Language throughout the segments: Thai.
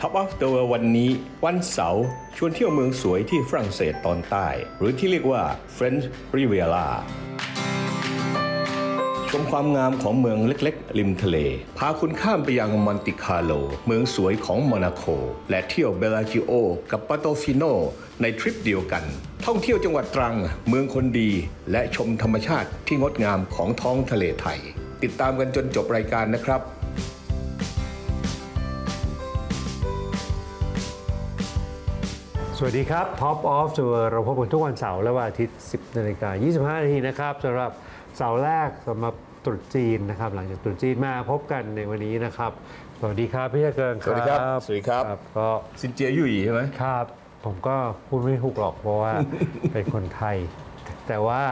Top of the World วันนี้ วันเสาร์ชวนเที่ยวเมืองสวยที่ฝรั่งเศสตอนใต้ หรือที่เรียกว่า French Riviera ชมความงามของเมืองเล็กๆ ริมทะเล พาคุณข้ามไปยังมอนติคาโล เมืองสวยของโมนาโกและเที่ยวเบลาจิโอ กับปาโตฟิโนในทริปเดียวกัน ท่องเที่ยวจังหวัดตรัง เมืองคนดี และชมธรรมชาติที่งดงามของท้องทะเลไทย ติดตามกันจนจบรายการนะครับ สวัสดีครับ Top of the World เราพบกันทุกวันเสาร์และวันอาทิตย์ 10นาฬิกา25 นาทีนะครับสำหรับเสาร์แรกสำหรับตรุษจีนนะครับ หลังจากตรุษจีนมาพบกันในวันนี้นะครับ สวัสดีครับพี่เจริญสวัสดีครับสวัสดีครับ ก็ซินเจียยุ่ยใช่ไหมครับ ผมก็พูดไม่ถูกหรอกเพราะว่า เป็นคนไทย แต่ว่า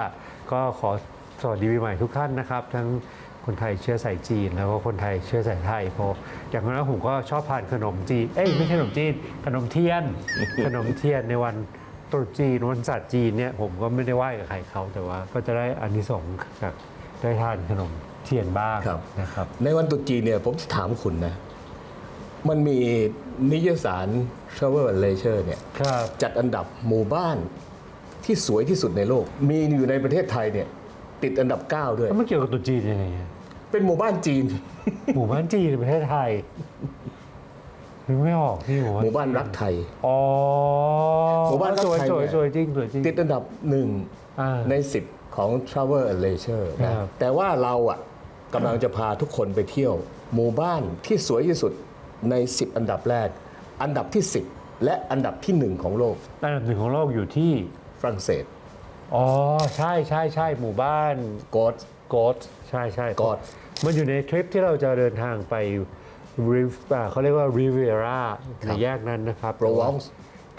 ก็ขอสวัสดีปีใหม่ทุกท่านนะครับ ทั้ง คนไทยเชื้อสายจีน แล้วก็คนไทยเชื้อสายไทยเพราะอย่างนั้นผมก็ชอบทานขนมจีนเอ้ยไม่ใช่ขนมจีน ขนมเทียน ขนมเทียนในวันตรุษจีนวันศาสตร์จีนเนี่ยผมก็ไม่ได้ไหว้กับใครเขาแต่ว่า ก็จะได้อานิสงส์จากได้ทานขนมเทียนบ้างครับ นะครับ ในวันตรุษจีนเนี่ยผมจะถามคุณนะ มันมีนิยสาร Travel and Leisure เนี่ยครับจัดอันดับหมู่บ้านที่สวยที่สุดในโลก มีอยู่ในประเทศไทยเนี่ยติดอันดับ 9 ด้วย แล้วมันเกี่ยวกับตรุษจีนยังไงอะ เป็นหมู่บ้านจีน หมู่บ้านจีนในประเทศไทยนึกไม่ออกพี่หมู่บ้านหมู่บ้านรักไทย อ๋อหมู่บ้านรักสวยไทยสวยเนี่ย สวยจริงสวยจริงติดอันดับหนึ่งอ่า ใน 10 ของ Travel and Leisure นะครับ แต่ว่าเราอะกำลังจะพาทุกคนไปเที่ยว หมู่บ้านที่สวยที่สุดใน 10 อันดับแรก อันดับที่ 10 และอันดับที่1 ของโลกอันดับหนึ่งของโลกอยู่ที่ ฝรั่งเศสอ๋อ ใช่ใช่ใช่หมู่บ้าน กอด โกดใช่ใช่ God มันอยู่ในทริปที่เราจะเดินทางไปริฟอ่าเขาเรียกว่าริเวราในแยกนั้นนะครับ Provence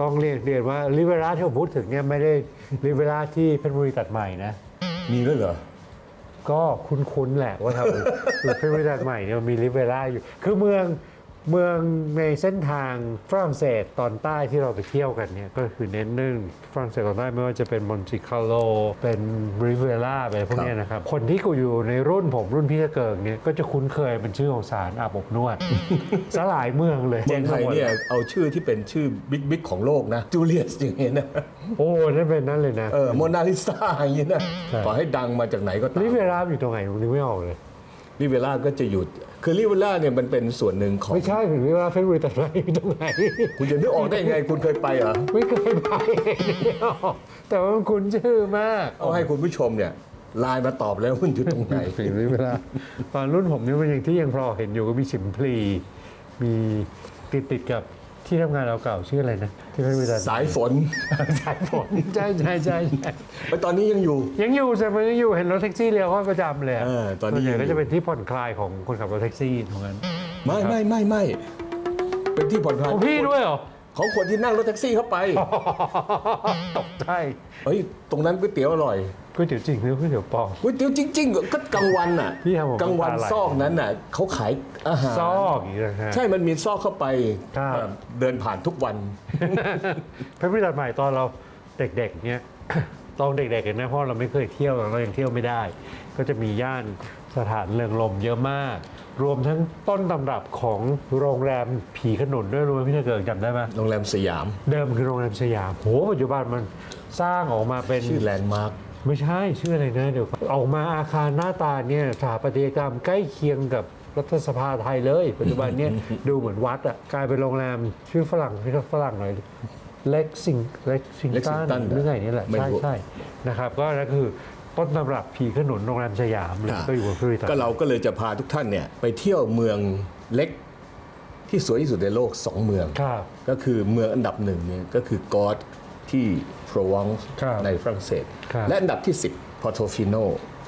ต้องเรียนเรียนว่าริเวราที่ผมพูดถึงเนี่ยไม่ได้ริเวราที่เพชรบุรีตัดใหม่นะ มีด้วยเหรอ ก็คุ้นๆแหละว่าทำเพชรบุรีตัดใหม่เนี่ยมันมีริเวราอยู่ คือเมือง เมืองในเส้นทางฝรั่งเศสตอนใต้ที่เราไปเที่ยวกันเนี่ยก็คือเน้นเรื่องฝรั่งเศสตอนใต้ไม่ว่าจะเป็นมอนติคาโล เป็นริเวราอะไรพวกเนี้ยนะครับ คนที่กูอยู่ในรุ่นผมรุ่นพี่เกิงเนี่ยก็จะคุ้นเคยเป็นชื่อของสารอาบอบนวดสลายเมืองเลยเมืองไทยเนี่ยเอาชื่อที่เป็นชื่อบิ๊กบิ๊กของโลกนะจูเลียสอย่างเงี้ยนะโอ้นั่นเป็นนั่นเลยนะเออโมนาลิซาอย่างเงี้ยนะใช่ขอให้ดังมาจากไหนก็ตามริเวราอยู่ตรงไหนผมนึกไม่ออกเลย ริเวล่าก็จะอยู่คือริเวล่าเนี่ยมันเป็นส่วนหนึ่งของ ไม่ใช่ถึงริเวราเพชรบุรีตัดใหม่อยู่ตรงไหน คุณจะนึกออกได้ยังไง คุณเคยไปเหรอไม่เคยไป แต่ว่ามันคุ้นชื่อมากเอาให้คุณผู้ชมเนี่ยไลน์มาตอบแล้วมันอยู่ตรงไหน ถึงเวลาตอนรุ่นผมนี่มันยังที่ยังพอเห็นอยู่ก็มีสิมพลี มีติดติดกับ ที่ทำงานเราเก่าชื่ออะไรนะที่ไม่มีแต่สายฝน สายฝนใช่ใช่ใช่ใช่ไปตอนนี้ยังอยู่ ยังอยู่แต่มันยังอยู่เห็นรถแท็กซี่เลี้ยวเข้าประจำเลยะเออตอนนี้ส่วนใหญ่ยังอยู่ก็จะเป็นที่ผ่อนคลายของคนขับรถแท็กซี่ตรงนั้นไม่ไม่ไม่ไม่เป็นที่ผ่อนคลายของพี่ด้วยเหรอ ของคนที่นั่งรถแท็กซี่เข้าไปตกใจเฮ้ยตรงนั้นก๋วยเตี๋ยวอร่อยก๋วยเตี๋ยวจริงหรือก๋วยเตี๋ยวปลอมก๋วยเตี๋ยวจริงๆก็กลางวันน่ะพี่ทำผมกลางวันน้ำตาไหลซอกนั้นน่ะเขาขายอาหารซอกอีกนะฮะใช่มันมีซอกเข้าไปครับเอ่อเดินผ่านทุกวันเพชรบุรีตัดใหม่ตอนเราเด็กๆเนี่ยตอนเด็กๆกันนะเพราะเราไม่เคยเที่ยวเรายังเที่ยวไม่ได้ ก็จะมีย่านสถานเริงลมเยอะมาก รวมทั้งต้นตำรับของโรงแรมผีขนุนด้วยรู้ไหมพี่เกิดจำได้ไหมโรงแรมสยาม เดิมคือโรงแรมสยามโหปัจจุบันมันสร้างออกมาเป็นชื่อแลนด์มาร์คไม่ใช่ชื่ออะไรนะเดี๋ยวก่อนออกมาอาคารหน้าตาเนี่ยสถาปัตยกรรมใกล้เคียงกับรัฐสภาไทยเลย ปัจจุบันเนี่ยดูเหมือนวัดอะกลายเป็นโรงแรมชื่อฝรั่งชื่อฝรั่งหน่อยเล็กซิงเล็กซิงตัน Lexington หรือไงนี่แหละไม่ใช่รู้ใช่นะครับก็นั่นคือ ต้นตำรับผีขนุนโรงแรมสยามเลยก็อยู่บนพื้นก็เราก็เลยจะพาทุกท่านเนี่ยไปเที่ยวเมืองเล็กที่สวยที่สุดในโลกสองเมืองครับก็คือเมืองอันดับหนึ่งเนี่ยก็คือกอดที่โปรวองซ์ครับในฝรั่งเศสครับและอันดับที่ 10พอร์โตฟิโน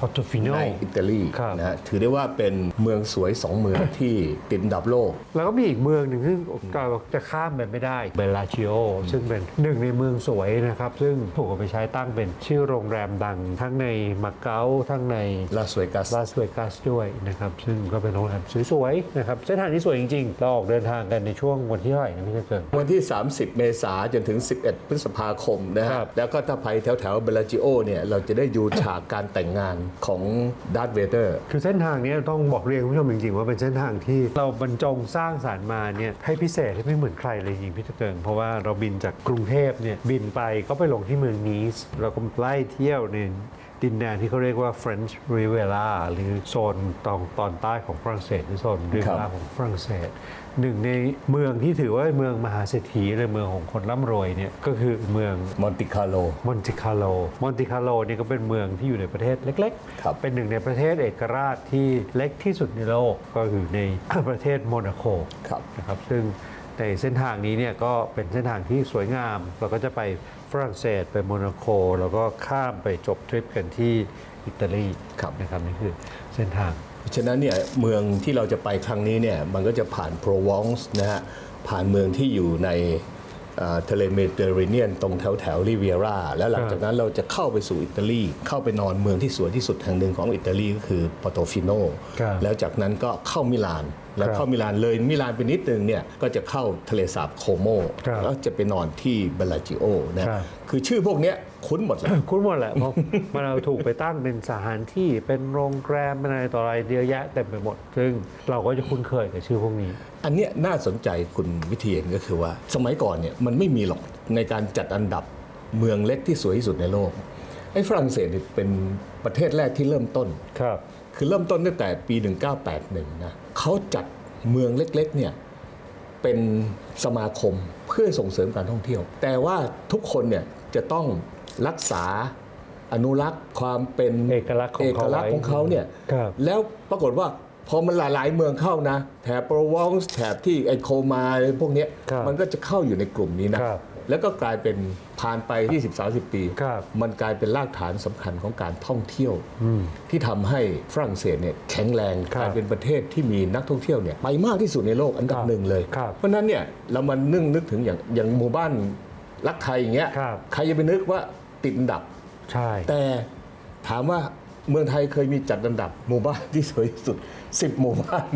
พอตฟิโนในอิตาลีครับ นะฮะถือได้ว่าเป็นเมืองสวยสองเมืองที่ติดอันดับโลก แล้วก็มีอีกเมืองหนึ่งซึ่งเราจะข้ามไปไม่ได้เบลลาชิโอซึ่งเป็นหนึ่งในเมืองสวยนะครับ ซึ่งถูกเอาไปใช้ตั้งเป็นชื่อโรงแรมดัง ทั้งในมาเก๊าทั้งใน ลาสเวกัส ลาสเวกัสด้วยนะครับ ซึ่งก็เป็นโรงแรมสวยๆนะครับเส้นทางนี้สวยจริงๆ เราออกเดินทางกันในช่วงวันที่เท่าไหร่นะพี่เกิด วันที่ 30 เมษาจนถึง 11 พฤษภาคมนะคฮะรับแล้วก็ถ้าไปแถวแถวเบลาจิโอเนี่ย เราจะได้ดูฉากการแต่งงานของดาร์ธเวเดอร์คือเส้นทางนี้ต้องบอกเรียนคุณผู้ชมจริงๆ ว่าเป็นเส้นทางที่เราบรรจงสร้างสารมาเนี่ยให้พิเศษให้ไม่เหมือนใครเลยจริงพี่ตะเกิง เพราะว่าเราบินจากกรุงเทพเนี่ยบินไปก็ไปลงที่เมืองนีสเราก็ไล่เที่ยวใน ดินแดนที่เขาเรียกว่า French Riviera หรือโซนตอนตอนใต้ของฝรั่งเศสหรือโซนริเวลาของฝรั่งเศสหนึ่งในเมืองที่ถือว่าเมืองมหาเศรษฐีเลยเมืองของคนร่ำรวยเนี่ยก็คือเมืองมอนติคาโลมอนติคาโลมอนติคาโลนี่ก็เป็นเมืองที่อยู่ในประเทศเล็กครับเป็นหนึ่งในประเทศเอกราชที่เล็กที่สุดในโลกก็คือในประเทศโมนาโกครับนะครับซึ่ง ในเส้นทางนี้เนี่ยก็เป็นเส้นทางที่สวยงาม เราก็จะไปฝรั่งเศสไปโมนาโกแล้วก็ข้ามไปจบทริปกันที่อิตาลีครับนะครับนี่คือเส้นทางฉะนั้นเนี่ยเมืองที่เราจะไปครั้งนี้เนี่ยมันก็จะผ่านโปรวองส์นะฮะผ่านเมืองที่อยู่ในเอ่อทะเลเมดิเตอร์เรเนียนตรงแถวแถวริเวียราแล้วหลังจากนั้นเราจะเข้าไปสู่อิตาลี เข้าไปนอนเมืองที่สวยที่สุดแห่งหนึ่งของอิตาลีก็คือปอโตฟิโนครับแล้วจากนั้นก็เข้ามิลาน แล้วครับเข้ามิลานเลยมิลานไปนิดนึงเนี่ยก็จะเข้าทะเลสาบโคโมครับแล้วจะไปนอนที่เบลาจิโอนะครับคือชื่อพวกเนี้ยคุ้นหมดเลยคุ้นหมดแหละเพราะมันเอาถูกไปตั้งเป็นสถานที่เป็นโรงแรมเป็นอะไรต่ออะไรเยอะแยะเต็มไปหมด ซึ่งเราก็จะคุ้นเคยกับชื่อพวกนี้ อันเนี้ยน่าสนใจคุณวิเทียนก็คือว่า สมัยก่อนเนี่ยมันไม่มีหรอกในการจัดอันดับเมืองเล็กที่สวยที่สุดในโลก ไอ้ฝรั่งเศสเนี่ยเป็นประเทศแรกที่เริ่มต้นครับ คือเริ่มต้นตั้งแต่ปี 1981นะเขาจัดเมืองเล็กๆเนี่ยเป็นสมาคมเพื่อส่งเสริมการท่องเที่ยว แต่ว่าทุกคนเนี่ยจะต้องรักษาอนุรักษ์ความเป็นเอกลักษณ์ของเอเขากลักษณ์ไว้ของเขาเนี่ยครับแล้วปรากฏว่าพอมันหลายๆเมืองเข้านะ แถบโปรวองส์แถบที่ไอโคมาอะไรพวกเนี้ยครับมันก็จะเข้าอยู่ในกลุ่มนี้นะครับ แล้วก็กลายเป็นผ่านไป 20-30 ปีครับมันกลายเป็นรากฐานสำคัญของการท่องเที่ยว ที่ทำให้ฝรั่งเศสเนี่ยแข็งแรงครับกลายเป็นประเทศที่มีนักท่องเที่ยวเนี่ยไปมากที่สุดในโลกอันดับครับหนึ่งเลยครับเพราะฉะนั้นเนี่ยเรามานึ่งนึกถึงอย่างอย่างหมู่บ้านรักไทยอย่างเงี้ยครับใครจะไปนึกว่าติดอันดับใช่แต่ถามว่า เมืองไทยเคยมีจัดอันดับหมู่บ้านที่สวยที่สุด 10 หมู่บ้าน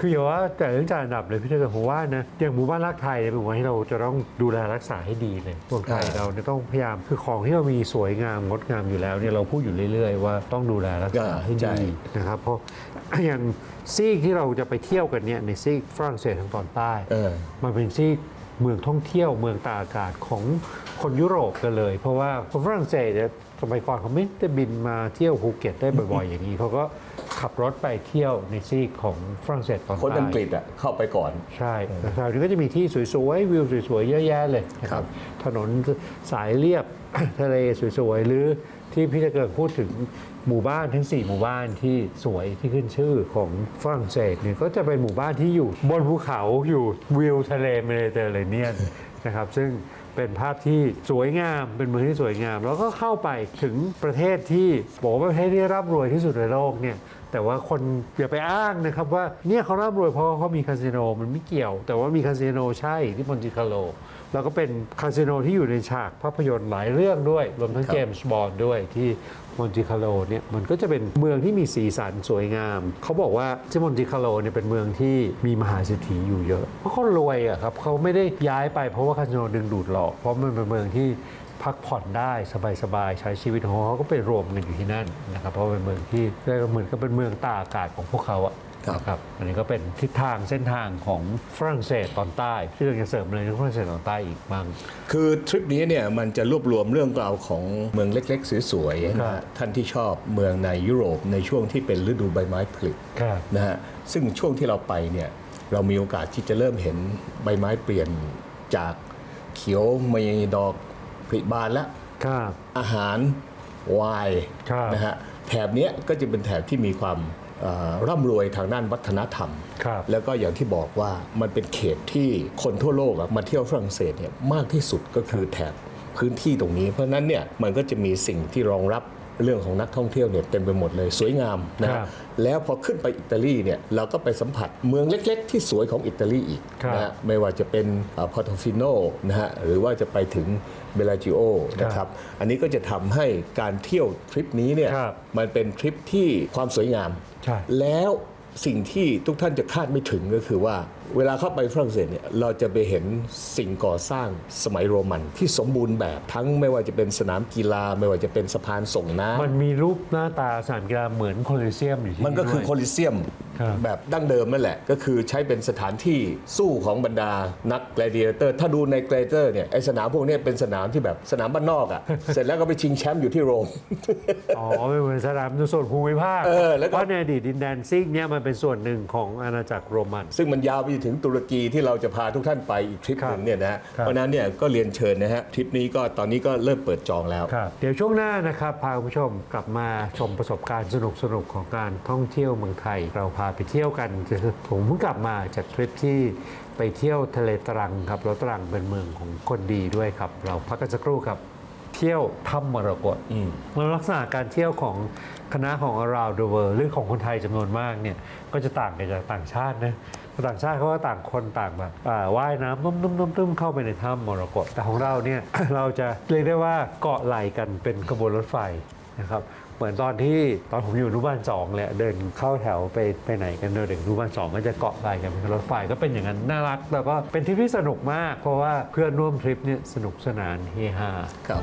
คืออย่าว่าแต่เรื่องจ่ายอันดับเลยพี่เตอร์ผมว่านะอย่างหมู่บ้านรักไทยเนี่ยเป็นหมู่บ้านที่เราจะต้องดูแลรักษาให้ดีเลยพวกไทยอ่าเราเนี่ยต้องพยายามคือของที่เรามีสวยงามงดงามอยู่แล้วเนี่ยเราพูดอยู่เรื่อย ๆ ว่าต้องดูแลรักษาให้ดีนะครับเพราะอย่างซีกที่เราจะไปเที่ยวกันเนี่ยในซีกฝรั่งเศสทางตอนใต้ เออ มันเป็นซีกเมืองท่องเที่ยวเมืองตากอากาศของคนยุโรปกันเลย เพราะว่าคนฝรั่งเศสเนี่ย สมัยก่อนเขาไม่ได้บินมาเที่ยวภูเก็ตได้บ่อยๆ อย่างนี้เขาก็ขับรถไปเที่ยวในซีกของฝรั่งเศสตอนคนใต้อังกฤษอะเข้าไปก่อน ใช่แต่คราวนี้ก็จะมีที่สวยๆวิวสวยๆเยอะแยะเลยนะคครัรับ บ ถนนสายเรียบ ทะเลสวยๆหรือที่พี่จะเกิดพูดถึงหมู่บ้านทั้ง 4 หมู่บ้านที่สวยที่ขึ้นชื่อของฝรั่งเศสเนี่ยก็จะเป็นหมู่บ้านที่อยู่บนภูเขาอยู่วิวทะเลเมดิเตอร์เรเนียนนะครับซึ่ง เป็นภาพที่สวยงามเป็นเมืองที่สวยงาม แล้วก็เข้าไปถึงประเทศที่บอกว่าประเทศที่ร่ำรวยที่สุดในโลกเนี่ยแต่ว่าคนอย่าไปอ้างนะครับว่าเนี่ยเขาร่ำรวยเพราะเขามีคาสิโนมันไม่เกี่ยว แต่ว่ามีคาสิโนใช่ที่มอนติคาโล แล้วก็เป็นคาสิโนที่อยู่ในฉากภาพยนตร์หลายเรื่องด้วย รวมทั้งครับเจมส์บอนด์ด้วยที่มอนติคาโลเนี่ยมันก็จะเป็นเมืองที่มีสีสันสวยงาม เขาบอกว่าที่มอนติคาโลเนี่ยเป็นเมืองที่มีมหาเศรษฐีอยู่เยอะ เพราะเขารวยอะครับเขาไม่ได้ย้ายไปเพราะว่าคาสิโนดึงดูดหรอก เพราะมันเป็นเมืองที่พักผ่อนได้สบายๆใช้ชีวิตของเขาก็ไปรวมกันอยู่ที่นั่นนะครับเพราะเป็นเมืองที่เรียกว่าเหมือนกับเป็นเมืองตากอากาศของพวกเขาอะ ครับ นะครับอันนี้ก็เป็นทิศทางเส้นทางของฝรั่งเศสตอนใต้ ที่เราจะเสริมเลยในฝรั่งเศสตอนใต้อีกบ้าง คือทริปนี้เนี่ยมันจะรวบรวมเรื่องราวของเมืองเล็กๆ สวยๆครันะบฮะท่านที่ชอบเมืองในยุโรปในช่วงที่เป็นฤดูใบไม้ผลิครับ นะฮะซึ่งช่วงที่เราไปเนี่ยเรามีโอกาสที่จะเริ่มเห็นใบไม้เปลี่ยนจากเขียวมีดอกผลิบานแล้ว ครับ อาหารไวน์ครับ นะฮะแถบเนี้ยก็จะเป็นแถบที่มีความเอ่อ ร่ำรวยทางด้านวัฒนธรรมครับแล้วก็อย่างที่บอกว่ามันเป็นเขตที่คนทั่วโลกอะมาเที่ยวฝรั่งเศสเนี่ยมากที่สุดก็คือแถบพื้นที่ตรงนี้ เพราะฉะนั้นเนี่ยมันก็จะมีสิ่งที่รองรับ เรื่องของนักท่องเที่ยวเนี่ยเต็มไปหมดเลยสวยงามนะครัฮะบแล้วพอขึ้นไปอิตาลีเนี่ยเราก็ไปสัมผัสเมืองเล็ก ๆ ที่สวยของอิตาลีอีกครับนะฮะไม่ว่าจะเป็นพอร์โตฟิโนนะฮะหรือว่าจะไปถึงเบลาจิโอนะครับอันนี้ก็จะทำให้การเที่ยวทริปนี้เนี่ยครับมันเป็นทริปที่ความสวยงามใช่แล้วสิ่งที่ทุกท่านจะคาดไม่ถึงก็คือว่าเวลาเข้าไปฝรั่งเศสเนี่ยเราจะไปเห็นสิ่งก่อสร้างสมัยโรมันที่สมบูรณ์แบบทั้งไม่ว่าจะเป็นสนามกีฬา ไม่ว่าจะเป็นสะพานส่งน้ำมันมีรูปหน้าตาสนามกีฬาเหมือนโคลิเซียมอยู่ที่มันก็คือด้วยโคลิเซียมครับแบบดั้งเดิมนั่นแหละ ก็คือใช้เป็นสถานที่สู้ของบรรดานัก g ก a เดียเตอร์ ถ้าดูใน g ก a เ i เตอร์เนี่ยไอสนามพวกเนี้ยเป็นสนามที่แบบสนามบ้านนอกอะ่ะเสร็จแล้วก็ไปชิงแชมป์อยู่ที่โรมอ๋อเป็นเหมือนสนามส่วนภูมิภาคเออแล้วก็เพราะในอดีตดินแดนซิกเนี่ยมันเป็นส่วนหนึ่งของอาณาจักรโรมัน ซึ่งมันยาวไปถึงตุรกีที่เราจะพาทุกท่านไปอีกทริปครับหนึ่งเนี่ยนะฮะครับเพราะฉะนั้นเนี่ยก็เรียนเชิญนะฮะทริปนี้ก็ตอนนี้ก็เริ่มเปิดจองแล้วครับเดี๋ยวช่วงหน้านะครับพาคุณผู้ชมกลับมาชมประสบการณ์สนุกๆของการท่องเที่ยวเมืองไทย เราพาไปเที่ยวกันผมเพิ่งกลับมาจากทริปที่ไปเที่ยวทะเลตรังครับแล้วตรังเป็นเมืองของคนดีด้วยครับ เราพักกันสักครู่ครับ เที่ยวถ้ำมรกตอืมแล้วลักษณะการเที่ยวของคณะของ around the world หรือของคนไทยจำนวนมากเนี่ยก็จะต่างกันจากต่างชาตินะ ต่างชาติเขาก็ต่างคนต่างแบบว่ายน้ำนุ่มๆเข้าไปในถ้ำมรกตแต่ของเราเนี่ยเราจะเรียกได้ว่าเกาะไหลกันเป็นขบวนรถไฟนะครับเหมือนตอนที่ตอนผมอยู่นุบาลสองแหละเดินเข้าแถวไปไปไหนกันเดินอนุบาลสองก็จะเกาะไหลกันเป็นรถไฟก็เป็นอย่างนั้นน่ารักแล้วก็เป็นทริปที่สนุกมาก เพราะว่าเพื่อนร่วมทริปเนี่ยสนุกสนานเฮฮาครับ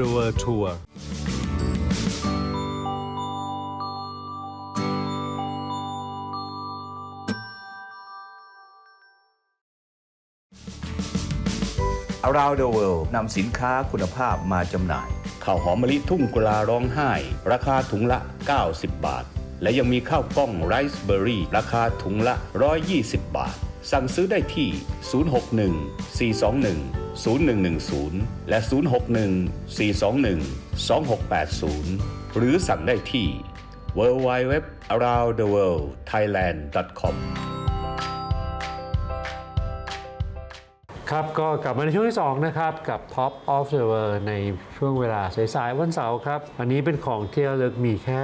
the world tour อารา the World นำสินค้าคุณภาพมาจำหน่าย ข้าวหอมมะลิทุ่งกุลาร้องไห้ ราคาถุงละ 90 บาท และยังมีข้าวกล้องไรซ์เบอร์รี่ ราคาถุงละ 120 บาท สั่งซื้อได้ที่ 061 421 0110 และ 061 421 2680 หรือสั่งได้ที่ www aroundtheworldthailand.com ครับก็กลับมาในช่วงที่ 2 นะครับ กับ Top of the World ในช่วงเวลาสายๆวันเสาร์ครับ อันนี้เป็นของที่ระลึกมีแค่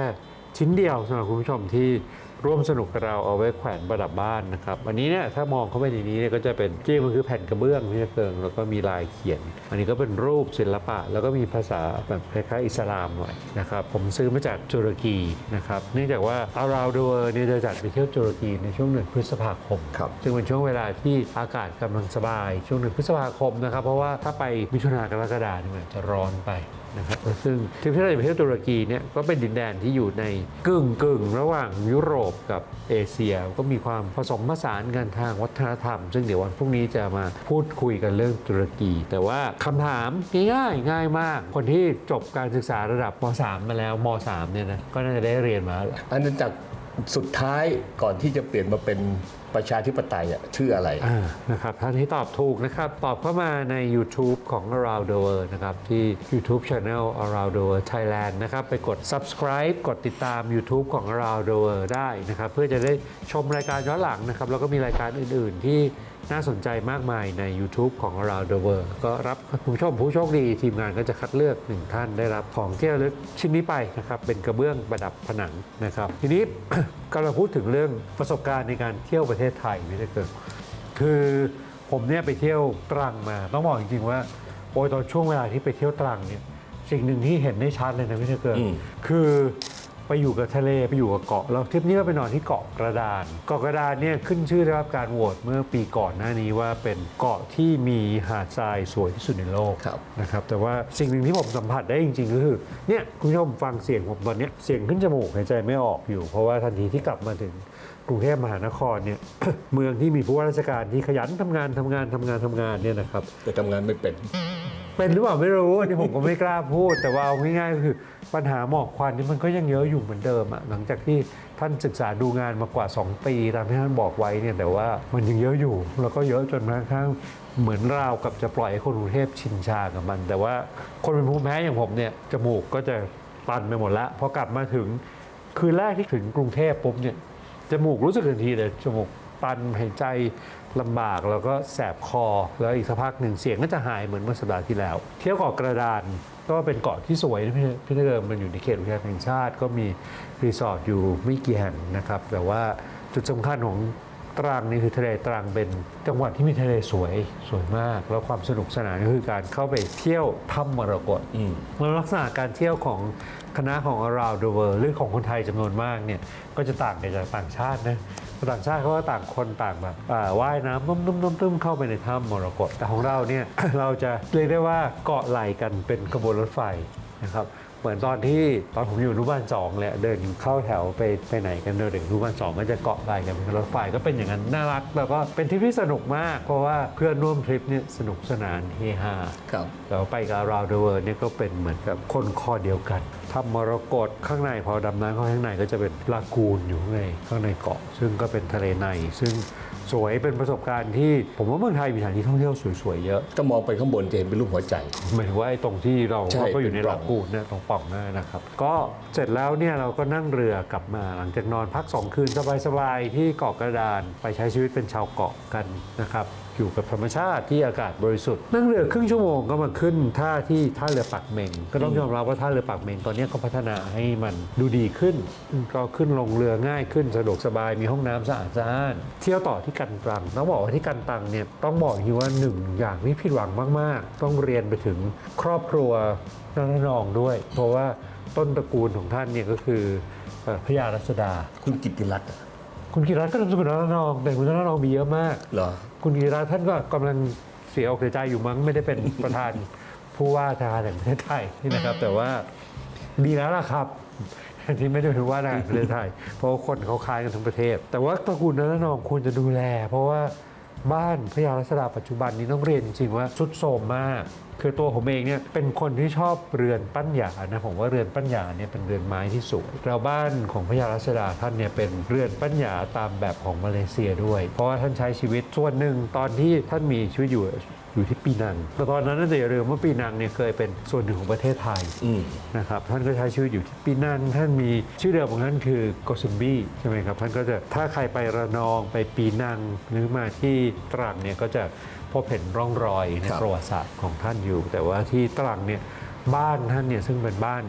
ชิ้นเดียวสำหรับคุณผู้ชมที่ ร่วมสนุกกับเราเอาไว้แขวนประดับบ้านนะครับอันนี้เนี่ยถ้ามองเข้าไปในนี้เนี่ยก็จะเป็นจริงๆมันคือแผ่นกระเบื้องที่จะเกิงแล้วก็มีลายเขียน อันนี้ก็เป็นรูปศิลปะ แล้วก็มีภาษาแบบคล้ายๆอิสลามหน่อยนะครับผมซื้อมาจากตุรกีนะครับเนื่องจากว่า Around the World เนี่ยจะจัดไปเที่ยวตุรกีในช่วงเดือนพฤษภาคมครับซึ่งเป็นช่วงเวลาที่อากาศกำลังสบาย ช่วงหนึ่งพฤษภาคมนะครับเพราะว่าถ้าไปมิถุนากรกฎาเนี่ยมันจะร้อนไปนะครับซึ่งทริปที่เราจะไปเที่ยวตุรกีเนี่ยก็เป็นดินแดนที่อยู่ในกึ่งกึ่งระหว่างยุโรปกับเอเชีย ก็มีความผสมผสานกันทางวัฒนธรรม ซึ่งเดี๋ยววันพรุ่งนี้จะมาพูดคุยกันเรื่องตุรกี แต่ว่าคำถามง่ายง่ายมาก คนที่จบการศึกษาระดับม .3 มาแล้วม .3 เนี่ยนะก็น่าจะได้เรียนมาอันนั้นจากสุดท้ายก่อนที่จะเปลี่ยนมาเป็น ประชาธิปไตยอะชื่ออะไรนะครับท่านที่ตอบถูกนะครับ ตอบเข้ามาใน YouTube ของ Around the World นะครับที่ YouTube Channel Around the World Thailand นะครับไปกด subscribe กดติดตาม YouTube ของ Around the World ได้นะครับเพื่อจะได้ชมรายการย้อนหลังนะครับแล้วก็มีรายการอื่น ๆ ที่ น่าสนใจมากมายใน YouTube ของ Around the World ก็รับคุณผู้ชมผู้โชคดีทีมงานก็จะคัดเลือกหนึ่งท่านได้รับของที่ระลึกชิ้นนี้ไปนะครับ เป็นกระเบื้องประดับผนังนะครับ ทีนี้ก็เราพูดถึงเรื่องประสบการณ์ในการเที่ยวประเทศไทยไม่ได้เกิดคือผมเนี่ยไปเที่ยวตรังมา ต้องบอกจริงๆว่าโอ้ยตอนช่วงเวลาที่ไปเที่ยวตรังเนี่ยสิ่งหนึ่งที่เห็นได้ชัดเลยนะพี่เทเกิดอืมคือ ไปอยู่กับทะเลไปอยู่กับเกาะแล้วทริปนี้ก็ไปนอนที่เกาะกระดาน เกาะกระดานเนี่ยขึ้นชื่อได้รับการโหวตเมื่อปีก่อนหน้านี้ว่าเป็นเกาะที่มีหาดทรายสวยที่สุดในโลกครับนะครับแต่ว่าสิ่งหนึ่งที่ผมสัมผัสได้จริง ๆ ก็คือเนี่ยคุณผู้ชมฟังเสียงผมตอนเนี้ยเสียงขึ้นจมูกหายใจไม่ออกอยู่ เพราะว่าทันทีที่กลับมาถึงกรุงเทพมหานครเนี่ยเมืองที่มีผู้ว่าราชการที่ขยันทำงานทำงานทำงานทำงานเนี่ยนะครับแต่ทำงานไม่เป็น เป็นหรือเปล่าไม่รู้อันนี้ผมก็ไม่กล้าพูด แต่ว่าเอาง่ายๆก็คือปัญหาหมอกควันนี่มันก็ยังเยอะอยู่เหมือนเดิมอะหลังจากที่ท่านศึกษาดูงานมากว่า 2 ปีตามที่ท่านบอกไว้เนี่ยแต่ว่ามันยังเยอะอยู่ แล้วก็เยอะจนกระทั่งเหมือนราวกับจะปล่อยให้คนกรุงเทพชินชากับมัน แต่ว่าคนเป็นภูมิแพ้อย่างผมเนี่ยจมูกก็จะตันไปหมดล้วพอกลับมาถึงคืนแรกที่ถึงกรุงเทพปุ๊บเนี่ยจมูกรู้สึกทันทีเลยจมูกตันหายใจ ลำบากแล้วก็แสบคอ แล้วอีกสักพักหนึ่งเสียงก็จะหายเหมือนเมื่อสัปดาห์ที่แล้ว เที่ยวเกาะกระดานก็เป็นเกาะที่สวยนะพี่พี่เดิมมันอยู่ในเขตอุทยานแห่งชาติ ก็มีรีสอร์ทอยู่ไม่กี่แห่งนะครับแต่ว่าจุดสำคัญของ ตรังนี่คือทะเลตรังเป็นจังหวัดที่มีทะเลสวยสวยมาก แล้วความสนุกสนานก็คือการเข้าไปเที่ยวถ้ำมรกตอืมแล้วลักษณะการเที่ยวของคณะของ around the world หรือของคนไทยจำนวนมากเนี่ยก็จะต่างกันจากต่างชาตินะต่างชาติเขาก็ต่างคนต่างแบบอ่าว่ายน้ำนุ่มๆๆๆเข้าไปในถ้ำมรกตแต่ของเราเนี่ยเราจะเรียกได้ว่าเกาะไหลกันเป็นขบวนรถไฟนะครับ เหมือนตอนที่ตอนผมอยู่อนุบาลสองเลยเดินเข้าแถวไปไปไหนกันเดินถึงอนุบาลสองก็จะเกาะไหลกันเป็นรถไฟก็เป็นอย่างนั้นน่ารักแล้วก็เป็นทริปที่สนุกมากเพราะว่าเพื่อนร่วมทริปเนี่ยสนุกสนานเฮฮาครับเราไปกับ Around the World เนี่ยก็เป็นเหมือนกับคนคอเดียวกันทำมรกตข้างในพอดำน้ำเข้าข้างในก็จะเป็นลากูนอยู่ข้างในข้างในเกาะ ซึ่งก็เป็นทะเลในซึ่ง สวยเป็นประสบการณ์ที่ ผมว่าเมืองไทยมีสถานที่ท่องเที่ยวสวยๆเยอะ ก็มองไปข้างบนจะเห็นเป็นรูปหัวใจ หมายถึงว่าไอ้ตรงที่เราใช่เราก็อยู่ในเป็นปล่ลาองกูนเนี่ยตรงปล่องนั่นนะครับ ก็เสร็จแล้วเนี่ยเราก็นั่งเรือกลับมาหลังจากนอนพัก 2 คืนสบายๆที่เกาะกระดานไปใช้ชีวิตเป็นชาวเกาะกันนะครับ อยู่กับธรรมชาติที่อากาศบริสุทธิ์นั่งเรือครึ่งชั่วโมงก็มาขึ้นท่าที่ท่าเรือปากเมงก็ต้องยอมรับว่าท่าเรือปากเมงตอนนี้ก็พัฒนาให้มันดูดีขึ้น ก็ขึ้นลงเรือง่ายขึ้นสะดวกสบายมีห้องน้ำสะอาดสะอ้านเที่ยวต่อที่กันตรังต้องบอกว่าที่กันตรังเนี่ยต้องบอกอย่างนี้ว่าหนึ่งอย่างที่ผิดหวังมาก ๆ ต้องเรียนไปถึงครอบครัวนันทนองด้วย เพราะว่าต้นตระกูลของท่านเนี่ยก็คือเอ่อพระยารัศดาคุณกิตติรัตน์อะคุณกีรัตน์ก็นามสกุลนันทนองแต่คุณนันทนองมีเยอะมากเหรอ คุณกีรัตท่านก็กำลังเสียอกเสียใจอยู่มั้งไม่ได้เป็นประธานผู้ว่าทหารแห่งประเทศไทยนะครับ แต่ว่าดีแล้วล่ะครับที่ไม่ได้เป็นว่าทหารแห่งประเทศไทย เพราะว่าคนเขาคลายกันทั้งประเทศ แต่ว่าตระกูลนันนองควรจะดูแล เพราะว่าบ้านพระยารัศดาปัจจุบันนี้ต้องเรียนจริงๆว่าสุดโทรมมากคือตัวผมเองเนี่ยเป็นคนที่ชอบเรือนปั้นหยานะผมว่าเรือนปั้นหยาเนี่ยเป็นเรือนไม้ที่สวยเราบ้านของพระยารัศดาท่านเนี่ยเป็นเรือนปั้นหยาตามแบบของมาเลเซียด้วย เพราะว่าท่านใช้ชีวิตส่วนหนึ่งตอนที่ท่านมีชีวิตอยู่อยู่ที่ปีนังแต่ตอนนั้นน่าจะอย่าลืมว่าปีนังเนี่ยเคยเป็นส่วนหนึ่งของประเทศไทยนะครับท่านก็ใช้ชีวิตอยู่ที่ปีนังท่านมีชื่อเดิมของท่านคือโกซุมบี้ใช่ไหมครับท่านก็จะถ้าใครไประนองไปปีนังหรือมาที่ตรังเนี่ยก็จะ พบเห็นร่องรอยในครับประวัติศาสตร์ของท่านอยู่ แต่ว่าที่ตรังเนี่ยบ้านท่านเนี่ยซึ่งเป็นบ้าน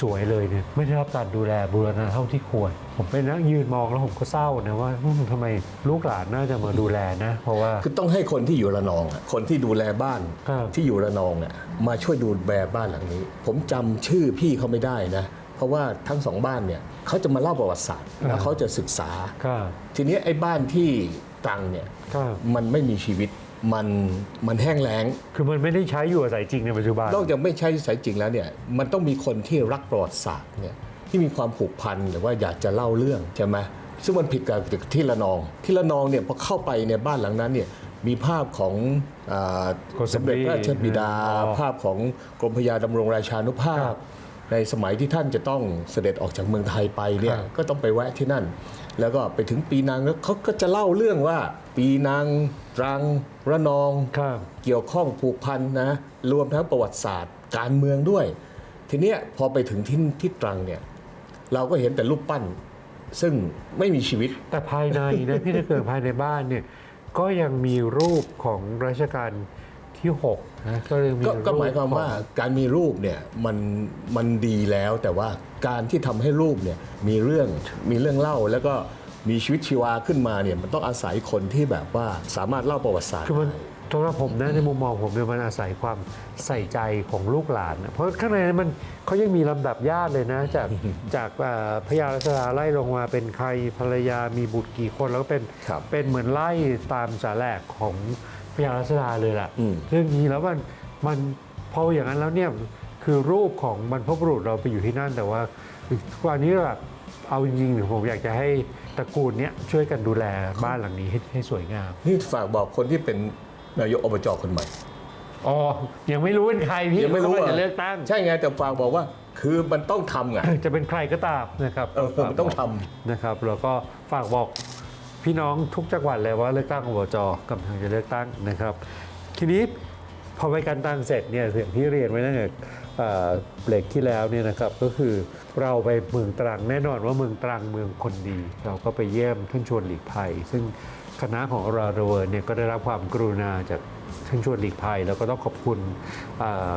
สวยๆเลยเนี่ยไม่ได้รับการดูแลบูรณะเท่าที่ควร ผมไปนั่งยืนมองแล้วผมก็เศร้านะว่าอืมทำไมลูกหลานน่าจะมาดูแลนะ เพราะว่าคือต้องให้คนที่อยู่ระนองอะคนที่ดูแลบ้านครับที่อยู่ระนองเนี่ยมาช่วยดูแลบ้านหลังนี้ ผมจำชื่อพี่เขาไม่ได้นะ เพราะว่าทั้งสองบ้านเนี่ยเขาจะมาเล่าประวัติศาสตร์แล้วเขาจะศึกษาก็ทีนี้ไอ้บ้านที่ตรังเนี่ยก็มันไม่มีชีวิต มันมันแห้งแล้ง คือมันไม่ได้ใช้อยู่อาศัยจริงในปัจจุบัน นอกจากไม่ใช่สายจริงแล้วเนี่ยมันต้องมีคนที่รักประวัติศาสตร์เนี่ยที่มีความผูกพันหรือว่าอยากจะเล่าเรื่องใช่ไหมซึ่งมันผิดกับที่ละนอง ที่ละนองเนี่ยพอเข้าไปในยบ้านหลังนั้นเนี่ยมีภาพของอาโกสัสมมบีเด็จพระราชบิดา อ๋อ ภาพของกรมพระยาดำรงราชานุภาครัพบในสมัยที่ท่านจะต้องเสด็จออกจากเมืองไทยไปเนี่ยครับก็ต้องไปแวะที่นั่น แล้วก็ไปถึงปีนังแล้วเขาก็จะเล่าเรื่องว่า ปีนังตรัง ระนองครับเกี่ยวข้องผูกพันนะรวมทั้งประวัติศาสตร์ การเมืองด้วย ทีเนี้ยพอไปถึงที่ที่ตรังเนี่ยเราก็เห็นแต่รูปปั้น ซึ่งไม่มีชีวิต แต่ภายในนะพี่ถ้าเกิดภายในบ้านเนี่ยก็ยังมีรูปของรัชกาลที่6นะก็ยังมีก็ก็รูปหมายความว่าของการมีรูปเนี่ยมันมันดีแล้วแต่ว่าการที่ทำให้รูปเนี่ยมีเรื่องมีเรื่องเล่าแล้วก็ มีชีวิตชีวาขึ้นมาเนี่ยมันต้องอาศัยคนที่แบบว่าสามารถเล่าประวัติศาสตร์คือมันได้สำหรับผมนะในมุมมองผมเนี่ยมันอาศัยความใส่ใจของลูกหลานนะเพราะข้างในนั้นมันเขายังมีลำดับญาติเลยนะ จากจากเอ่อพระยารัชดาไล่ลงมาเป็นใครภรรยามีบุตรกี่คนแล้วก็เป็นครับเป็นเหมือนไล่ตามสาแหลกของพระยารัชดาเลยล่ะอืมเรื่องนี้แล้วมันมันพออย่างนั้นแล้วเนี่ยคือรูปของบรรพบุรุษเราไปอยู่ที่นั่นแต่ว่าวันนี้แบบ เอาจริงๆผมอยากจะให้ตระกูลเนี้ยช่วยกันดูแลบ้านหลังนี้ให้ให้สวยงาม นี่ฝากบอกคนที่เป็นนายกอบจคนใหม่อ๋อ ยังไม่รู้เป็นใครพี่ยังไม่รู้ว่าอะจะเลือกตั้ง ใช่ไงแต่ฝากบอกว่าคือมันต้องทำไงจะเป็นใครก็ตามนะครับเออมันต้องทนะครับ แล้วก็ฝากบอกพี่น้องทุกจังหวัดเลยว่าเลือกตั้งอบจกำลังจะเลือกตั้งนะครับ ทีนี้พอไปการตั้งเสร็จเนี่ยอย่างที่เรียนไว้ตั้งแต่เอ่อ เบรกที่แล้วเนี่ยนะครับก็คือเราไปเมืองตรังแน่นอนว่าเมืองตรังเมืองคนดี เราก็ไปเยี่ยมท่านชวนหลีกภัย ซึ่งคณะของเราเรเวิร์เนี่ยก็ได้รับความกรุณาจากท่านชวนหลีกภัย แล้วก็ต้องขอบคุณเอ่อ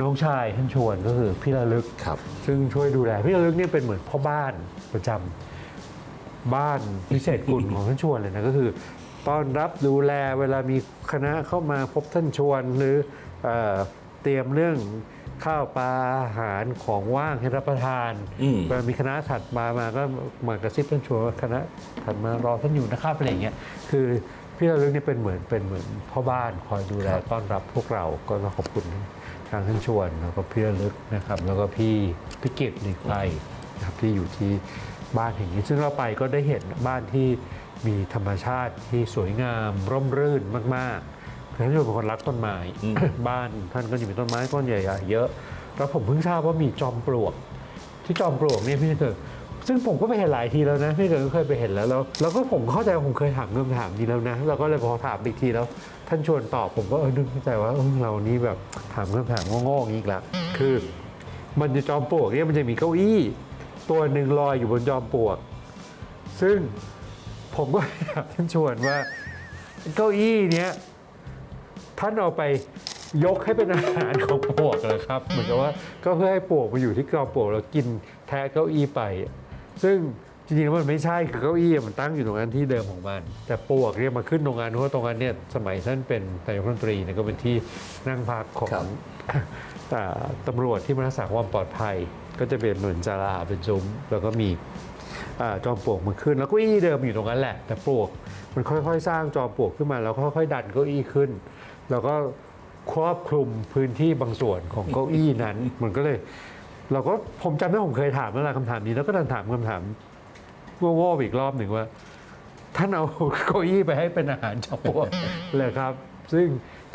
น้องชายท่านชวนก็คือพี่ระลึกำครับ ซึ่งช่วยดูแลพี่ระลึกเนี่ยเป็นเหมือนพ่อบ้านประจำบ้านพิเศษกุลของท่านชวนเลยนะก็คือต้อนรับดูแลเวลามีคณะเข้ามาพบท่านชวนหรือเอ่อเตรียมเรื่อง ข้าวปลาอาหารของว่างให้รับประทานอืม เวลามีคณะถัดมามาก็มากระซิบท่านชวนว่าคณะถัดมารอท่านอยู่นะครับอะไรอย่างเงี้ยคือพี่ระลึกเนี่ยเป็นเหมือนเป็นเหมือนพ่อบ้านคอยดูแลต้อนรับพวกเราก็ต้องขอบคุณทางท่านชวนแล้วก็พี่ระลึกนะครับ แล้วก็พี่พิกิตหลีกภัยนะครับที่อยู่ที่บ้านแห่งนี้ ซึ่งเราไปก็ได้เห็นบ้านที่มีธรรมชาติที่สวยงามร่มรื่นมาก ๆ ท่านชวนเป็นคนรักต้นไม้บ้านท่านก็จะมีต้นไม้ต้นใหญ่ๆเยอะแล้วผมเพิ่งทราบว่ามีจอมปลวก ที่จอมปลวกเนี่ยพี่เกิดซึ่งผมก็ไปเห็นหลายทีแล้วนะพี่เกิดก็เคยไปเห็นแล้วแล้วแล้วก็ผมเข้าใจว่าผมเคยถามคำถามนี้แล้วนะเราก็เลยพอถามอีกทีแล้วท่านชวนตอบผมก็เออนึกในใจว่าเออเรานี่แบบถามคำถามโง่ๆอย่างนี้อีกแล้วคือ มันจะจอมปลวกเนี่ยมันจะมีเก้าอี้ ตัวหนึ่งลอยอยู่บนจอมปลวก ซึ่งผมก็ถามท่านชวนว่าเก้าอี้เนี้ย ท่านเอาไปยกให้เป็นอาหารของปลวกเลยครับ เหมือนกับว่าก็เพื่อให้ปลวกมาอยู่ที่กรอบปลวกแล้วกินแทะเก้าอี้ไป ซึ่งจริงๆแล้วมันไม่ใช่คือเก้าอี้มันตั้งอยู่ตรงนั้นที่เดิมของมัน แต่ปลวกเนี่ยมาขึ้นตรงนั้นเพราะว่าตรงนั้นเนี่ยสมัยท่านเป็นนายกรัฐมนตรีเนี่ยก็เป็นที่นั่งพักของครับอ่าตำรวจที่มารักษาความปลอดภัย ก็จะเป็นเหมือนจาราเป็นซุ้มแล้วก็มีอ่าจอมปลวกมันขึ้น แล้วเก็อี้เดิมอยู่ตรงนั้นแหละ แต่ปลวกมันค่อยๆ สร้างจอมปลวกขึ้นมาแล้วค่อยๆดันเก้าอี้ขึ้น แล้วก็ครอบคลุมพื้นที่บางส่วนของเก้าอี้นั้น มันก็เลย เราก็ผมจำได้ผมเคยถามเวลาคำถามนี้แล้วก็ดันถามคำถามโง่ๆอีกรอบหนึ่งว่า ท่านเอาเก้าอี้ไปให้เป็นอาหารจอมปลวกเลยครับ ซึ่ง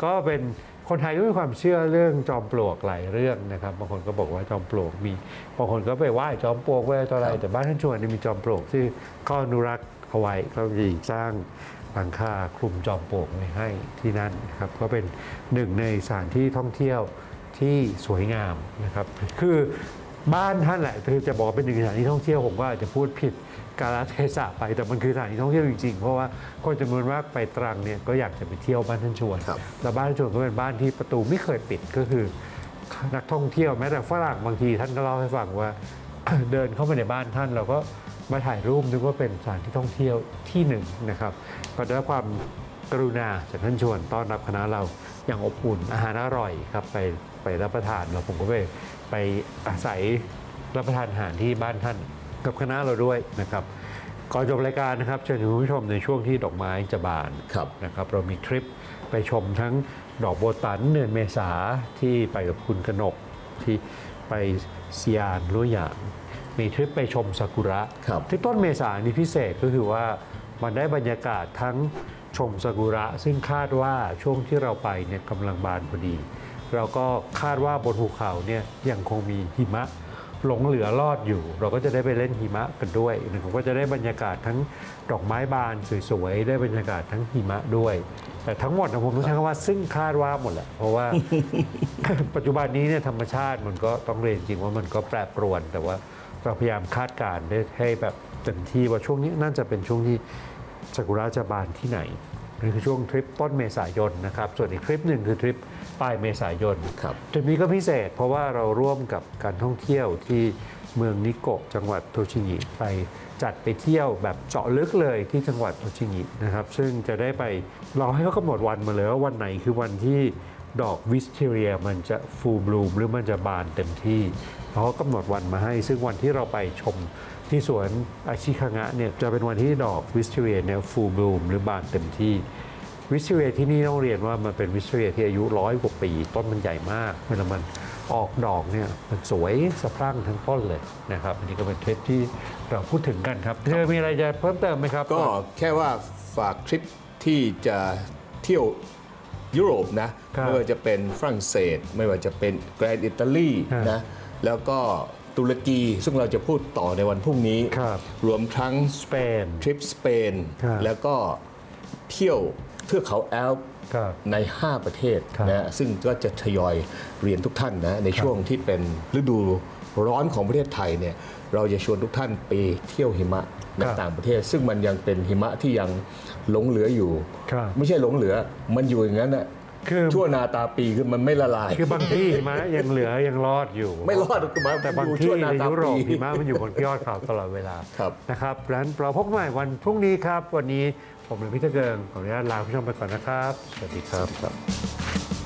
ก็เป็นคนไทยก็มีความเชื่อเรื่องจอมปลวกหลายเรื่องนะครับบางคนก็บอกว่าจอมปลวกมีบางคนก็ไปไหว้จอมปลวกไหว้ตัวอะไรแต่บ้านท่านชวนมีจอมปลวกที่ก็อนุรักษ์เอาไว้ก็มีสร้าง หลังคาคลุมจอมปลวกไว้ให้ที่นั่นนะครับก็เป็นหนึ่งในสถานที่ท่องเที่ยวที่สวยงามนะครับ คือบ้านท่านแหละคือจะบอกว่าเป็นหนึ่งในสถานที่ท่องเที่ยวผมก็อาจจะพูดผิดกาลเทศะไปแต่มันคือสถานที่ท่องเที่ยวจริงๆ เพราะว่าคนจำนวนมากไปตรังเนี่ยก็อยากจะไปเที่ยวบ้านท่านชวนครับแล้วบ้านท่านชวนก็เป็นบ้านที่ประตูไม่เคยปิดก็คือ นักท่องเที่ยวแม้แต่ฝรั่งบางทีท่านก็เล่าให้ฟังว่า เดินเข้ามาในบ้านท่านเราก็ มาถ่ายรูปนึกว่าเป็นสถานที่ท่องเที่ยวที่หนึ่งนะครับก็ได้รับความกรุณาจากท่านชวนต้อนรับคณะเราอย่างอบอุ่นอาหารอร่อยครับไปไปรับประทานแล้วผมก็ไปไปอาศัยรับประทานอาหารที่บ้านท่านกับคณะเราด้วยนะครับก่อนจบรายการนะครับเชิญคุณผู้ชมในช่วงที่ดอกไม้จะบานครับนะครับเรามีทริปไปชมทั้งดอกโบตันเดือนเมษาที่ไปกับคุณกนกที่ไปเซียานลุยหยาง มีทริปไปชมซากุระครับทริปต้นเมษานี่พิเศษก็คือว่ามันได้บรรยากาศทั้งชมซากุระ ซึ่งคาดว่าช่วงที่เราไปเนี่ยกำลังบานพอดี เราก็คาดว่าบนภูเขาเนี่ยยังคงมีหิมะหลงเหลือรอดอยู่ เราก็จะได้ไปเล่นหิมะกันด้วยนะครับก็จะได้บรรยากาศทั้งดอกไม้บานสวยๆได้บรรยากาศทั้งหิมะด้วย แต่ทั้งหมดนะผมต้องใช้คำว่าซึ่งคาดว่าหมดแหละเพราะว่า ปัจจุบันนี้เนี่ยธรรมชาติมันก็ต้องเรียนจริงว่ามันก็แปรปรวนแต่ว่า เราพยายามคาดการณ์ได้ให้แบบเต็มที่ว่าช่วงนี้น่าจะเป็นช่วงที่ซากุระจะบานที่ไหนนี่คือช่วงทริปต้นเมษายนนะครับ ส่วนอีกทริปหนึ่งคือทริปปลายเมษายนครับทริปนี้ก็พิเศษ เพราะว่าเราร่วมกับการท่องเที่ยวที่เมืองนิโกะจังหวัดโทชิงิไปจัดไปเที่ยวแบบเจาะลึกเลยที่จังหวัดโทชิงินะครับ ซึ่งจะได้ไปเราให้เขากำหนดวันมาเลยว่าวันไหนคือวันที่ ดอกวิสเทเรียมันจะฟูบลูมหรือมันจะบานเต็มที่เขาก็กำหนดวันมาให้ ซึ่งวันที่เราไปชมที่สวนอาชิคางะเนี่ยจะเป็นวันที่ดอกวิสเทเรียเนี่ยฟูบลูมหรือบานเต็มที่วิสเวียที่นี่ต้องเรียนว่ามันเป็นวิสเวียที่อายุร้อยกว่าปี ต้นมันใหญ่มากเวลามันออกดอกเนี่ยมันสวยสะพรั่งทั้งต้นเลยนะครับอันนี้ก็เป็นเทปที่เราพูดถึงกันครับเธอมีอะไรจะเพิ่มเติมไหมครับ ก็แค่ว่าฝากทริปที่จะเที่ยว ยุโรปนะ ครับไม่ว่าจะเป็นฝรั่งเศส ไม่ว่าจะเป็นแกรนด์อิตาลีครับนะแล้วก็ตุรกีซึ่งเราจะพูดต่อในวันพรุ่งนี้ครับ รวมทั้ง สเปน ทริปสเปน ครับแล้วก็เที่ยวเทือกเขาแอลป์ครับใน 5 ประเทศครับนะซึ่งก็จะทยอยเรียนทุกท่านนะในช่วงที่เป็นฤดู ร้อนของประเทศไทยเนี่ยเราจะชวนทุกท่านไปเที่ยวหิมะในครับต่างประเทศ ซึ่งมันยังเป็นหิมะที่ยังหลงเหลืออยู่ครับไม่ใช่หลงเหลือมันอยู่อย่างนั้นน่ะคือชั่วนาตาปีคือมันไม่ละลาย คือบางที่หิมะยังเหลือยังรอดอยู่ ไม่รอดหรอกมาแต่บางอยู่ที่ชั่วนาในตายุโรปปีหิมะมันอยู่บนยอดเขาตลอดเวลาครับนะครับงั้นเราพบกันใหม่วันพรุ่งนี้ครับ วันนี้ผมและพี่ตะเกิงขออนุญาตลาคุณผู้ชมไปก่อนนะครับ สวัสดีครับ